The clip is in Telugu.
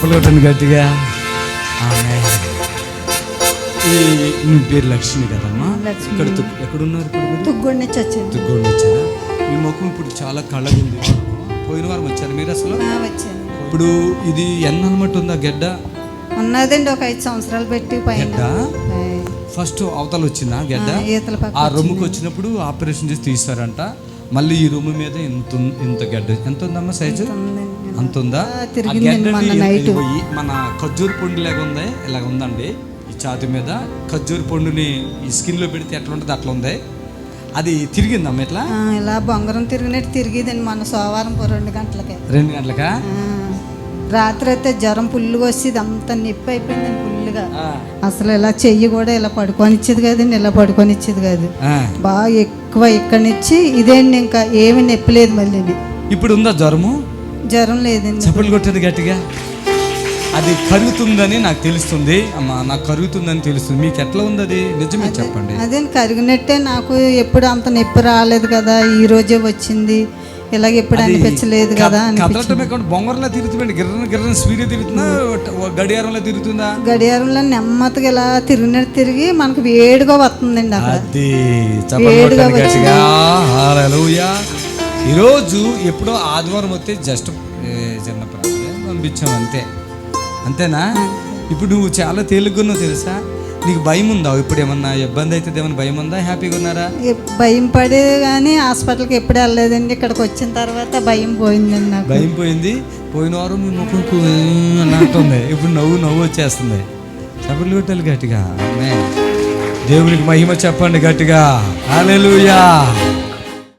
చప్పలు కొట్టండి గట్టిగా. ఆమె పేరు లక్ష్మి కదమ్మా? లక్ష్మి. ఇక్కడ ఎక్కడున్నారు ఇప్పుడు తుగ్గుడి తుగ్గోడు వచ్చారా మీ ముఖం ఇప్పుడు చాలా కళ్ళగా ఉంది పోయిన వారం వచ్చారు మీరు అసలు? ఆ, ఇప్పుడు ఇది ఎన్న అనమాట ఉందా గెడ్డ? ఉన్నదండి ఒక ఐదు సంవత్సరాలు పెట్టి పైన గెడ్డ? ఫస్ట్ అవతల వచ్చిందా గెడ్డ? ఆ, ఈతల పక్క ఆ రొమ్ముకి వచ్చినప్పుడు ఆపరేషన్ చేసి తీస్తారంట. మళ్ళీ ఈ రొమ్ము మీద ఇంత ఉం- ఇంత గడ్డ. ఎంత ఉందమ్మా సైజు ఉందండి. అంత గడ్డని మొన్న ఇది నైట్. పోయి మన ఖర్జూరు పండు లాగా ఉంది ఇలాగ ఉందండి. ఈ ఛాతి మీద ఖర్జూరు పండుని ఈ స్కిన్లో పెడితే ఎట్లా ఉంటుంది అట్లా ఉంది. అది తిరిగిందమ్మా ఇట్లా ఆ, ఇలా బొంగరం తిరిగినట్టు తిరిగిదండి మన సోమవారం రెండు గంటలకి. రెండు గంటలకా? రాత్రి అయితే జ్వరం పుల్లుగా వచ్చి ఇదంతా నొప్పి అయిపోయిందండి పుల్లుగా. అసలు ఇలా చెయ్యి కూడా ఇలా పడుకొని ఇచ్చేది కదండి ఇలా పడుకొని ఇచ్చేది కాదు. బాగా ఎక్కువ ఇక్కడి నుంచి ఇదేంటి ఇంకా ఏమీ నొప్పి లేదు మళ్ళీ ఇప్పుడు ఉందా జ్వరము? జ్వరం లేదండి. చప్పట్లు కొట్టేది గట్టిగా. అది కరుగుతుందని నాకు తెలుస్తుంది. అమ్మా నాకు కరుగుతుందని తెలుస్తుంది. మీకు ఎట్లా ఉంది అది? నిజమే చెప్పండి. అదే కరిగినట్టే నాకు ఎప్పుడు అంత నొప్పి రాలేదు కదా ఈ రోజే వచ్చింది. ఇలాగ ఎప్పుడు అనిపించలేదు కదా కదలటమే కాకుండా బొంగరంలో తిరుగుతుంది గిర్రన గిర్రన స్పీడ్ తిరుగుతుందా? గడియారంలో తిరుగుతుందా? గడియారంలో నెమ్మదిగా ఇలా తిరిగినట్టు తిరిగి మనకు వేడిగా వస్తుందండి అది వేడిగా కొట్టండి ఈరోజు ఎప్పుడో ఆదివారం వస్తే జస్ట్ చిన్న పంపించాం అంతే. అంతేనా? ఇప్పుడు నువ్వు చాలా తేలిగ్గున్నావు తెలుసా? నీకు భయం ఉందా? ఇప్పుడు ఏమన్నా ఇబ్బంది అవుతుంది ఏమన్నా భయం ఉందా? హ్యాపీగా ఉన్నారా? భయం పడే కానీ హాస్పిటల్కి ఎప్పుడు వెళ్ళలేదండి. ఇక్కడికి వచ్చిన తర్వాత భయం పోయిందండి నాకు. భయం పోయింది. పోయిన వారం అని అంటుంది ఇప్పుడు నవ్వు నవ్వు వచ్చేస్తుంది. చప్పట్లు కొట్టాలి గట్టిగా. దేవునికి మహిమ చెప్పండి గట్టిగా. హల్లెలూయా.